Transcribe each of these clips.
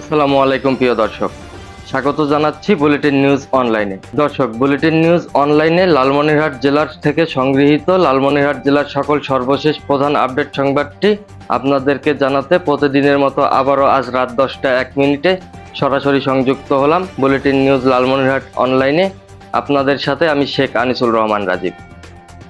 আসসালামু আলাইকুম, প্রিয় দর্শক। স্বাগত জানাচ্ছি বুলেটিন নিউজ অনলাইনে দর্শক বুলেটিন নিউজ অনলাইনে লালমনিরহাট জেলার থেকে সংগৃহীত লালমনিরহাট জেলার সকল সর্বশেষ প্রধান আপডেট সংবাদটি আপনাদেরকে জানাতে প্রতিদিনের মতো আবারও আজ রাত দশটা এক মিনিটে সরাসরি সংযুক্ত হলাম বুলেটিন নিউজ লালমনিরহাট অনলাইনে আপনাদের সাথে আমি শেখ আনিসুল রহমান রাজীব।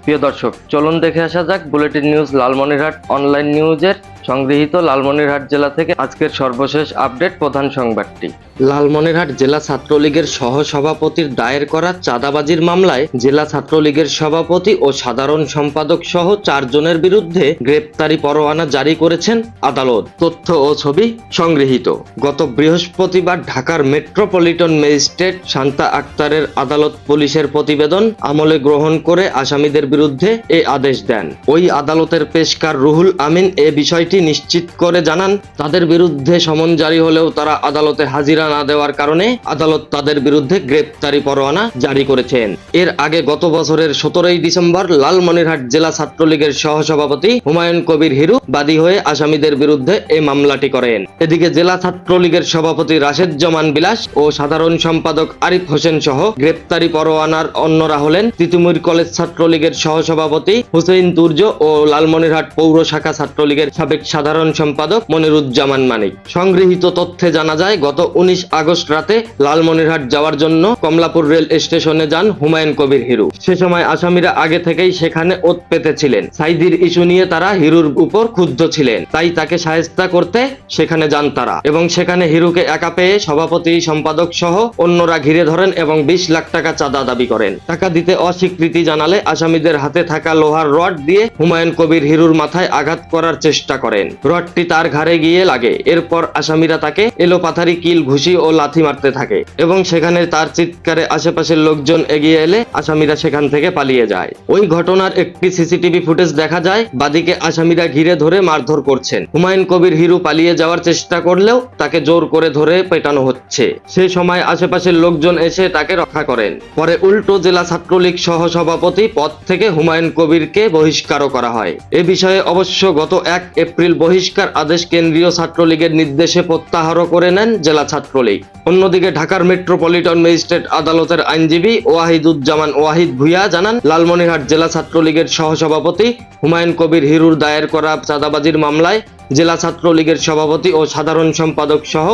প্রিয় দর্শক, চলুন দেখে আসা যাক বুলেটিন নিউজ লালমনিরহাট অনলাইন নিউজের সংগৃহীত লালমনিরহাট জেলা থেকে আজকের সর্বশেষ আপডেট প্রধান সংবাদটি। লালমনিরহাট জেলা ছাত্রলীগের সহসভাপতির দায়ের করা চাঁদাবাজির মামলায় জেলা ছাত্রলীগের সভাপতি ও সাধারণ সম্পাদক সহ চারজনের বিরুদ্ধে গ্রেপ্তারি পরোয়ানা জারি করেছেন আদালত। তথ্য ও ছবি সংগৃহীত। গত বৃহস্পতিবার ঢাকার মেট্রোপলিটন ম্যাজিস্ট্রেট শান্তা আক্তারের আদালত পুলিশের প্রতিবেদন আমলে গ্রহণ করে আসামিদের বিরুদ্ধে এ আদেশ দেন। ওই আদালতের পেশকার রুহুল আমিন এ বিষয়টি নিশ্চিত করে জানান, তাদের বিরুদ্ধে সমন জারি হলেও তারা আদালতে হাজিরা না দেওয়ার কারণে আদালত তাদের বিরুদ্ধে গ্রেপ্তারি পরোয়ানা জারি করেছেন। এর আগে গত বছরের সতেরোই ডিসেম্বর লালমনিরহাট জেলা ছাত্রলীগের সহসভাপতি হুমায়ুন কবির হিরু বাদী হয়ে আসামিদের বিরুদ্ধে এই মামলাটি করেন। এদিকে জেলা ছাত্রলীগের সভাপতি রাশেদ জমান বিলাস ও সাধারণ সম্পাদক আরিফ হোসেন সহ গ্রেপ্তারি পরোয়ানার অন্যরা হলেন তিতুমির কলেজ ছাত্রলীগের সহসভাপতি হুসেইন তুর্য ও লালমনিরহাট পৌর শাখা ছাত্রলীগের সাবেক সাধারণ সম্পাদক মনিরুজ্জামান মানিক। সংগৃহীত তথ্যে জানা যায়, গত উনিশ আগস্ট রাতে লালমনিরহাট যাওয়ার জন্য কমলাপুর রেল স্টেশনে যান হুমায়ুন কবির হিরু। সে সময় আসামিরা আগে থেকেই সেখানে ওত পেতেছিলেন। সাইদির ইস্যু নিয়ে তারা হিরুর উপর ক্ষুব্ধ ছিলেন। তাই তাকে সাহেস্তা করতে সেখানে যান তারা। এবং সেখানে হিরুকে একা পেয়ে সভাপতি, সম্পাদক সহ অন্যরা ঘিরে ধরেন এবং বিশ লাখ টাকা চাঁদা দাবি করেন। টাকা দিতে অস্বীকৃতি জানালে আসামিদের হাতে থাকা লোহার রড দিয়ে হুমায়ুন কবির হিরুর মাথায় আঘাত করার চেষ্টা করেন। রডটি তার ঘাড়ে গিয়ে লাগে। এরপর আসামিরা তাকে এলোপাথারি কিল, ঘুষি ও লাথি মারতে থাকে এবং সেখানে তার চিৎকারে আশেপাশের লোকজন এগিয়ে এলে আসামিরা সেখান থেকে পালিয়ে যায়। ওই ঘটনার একটি সিসিটিভি ফুটেজ দেখা যায়, বাদীকে আসামিরা ঘিরে ধরে মারধর করছেন। হুমায়ুন কবির হিরু পালিয়ে যাওয়ার চেষ্টা করলেও তাকে জোর করে ধরে পেটানো হচ্ছে। সেই সময় আশেপাশের লোকজন এসে তাকে রক্ষা করেন। পরে উল্টো জেলা ছাত্রলীগ সহ সভাপতি পদ থেকে হুমায়ুন কবিরকে বহিষ্কারও করা হয়। এ বিষয়ে অবশ্য গত এক এপ্রিল বহিষ্কার আদেশ কেন্দ্রীয় ছাত্রলীগের নির্দেশে প্রত্যাহারও করে নেন জেলা ছাত্রলীগ। অন্যদিকে ঢাকার মেট্রোপলিটন ম্যাজিস্ট্রেট আদালতের আইনজীবী ওয়াহিদুজ্জামান ওয়াহিদ ভুইয়া জানান, লালমনিরহাট জেলা ছাত্রলীগের সহসভাপতি হুমায়ুন কবির হিরুর দায়ের করা চাঁদাবাজির মামলায় জেলা ছাত্রলীগের সভাপতি ও সাধারণ সম্পাদক সহ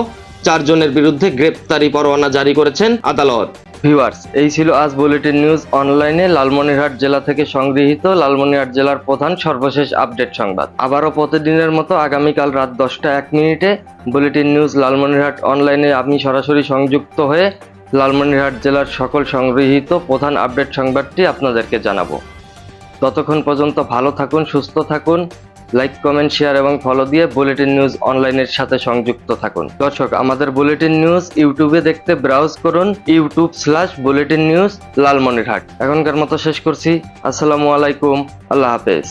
চারজনের বিরুদ্ধে গ্রেপ্তারি পরোয়ানা জারি করেছেন আদালত। ভিউয়ার্স, এই ছিল আজ বুলেটিন নিউজ অনলাইনে লালমনিরহাট জেলা থেকে সংগৃহীত লালমনিরহাট জেলার প্রধান সর্বশেষ আপডেট সংবাদ। আবারও প্রতিদিনের মতো আগামীকাল রাত দশটা এক মিনিটে বুলেটিন নিউজ লালমনিরহাট অনলাইনে আপনি সরাসরি সংযুক্ত হয়ে লালমনিরহাট জেলার সকল সংগৃহীত প্রধান আপডেট সংবাদটি আপনাদেরকে জানাব। ততক্ষণ পর্যন্ত ভালো থাকুন, সুস্থ থাকুন। লাইক কমেন্ট শেয়ার এবং ফলো দিয়ে বুলেটিন নিউজ অনলাইনের সাথে সংযুক্ত থাকুন। দর্শক, আমাদের বুলেটিন নিউজ ইউটিউবে দেখতে ব্রাউজ করুন YouTube slash bulletin news Lalmonirhat. এখনকার মতো শেষ করছি। আসসালামু আলাইকুম। আল্লাহ হাফেজ।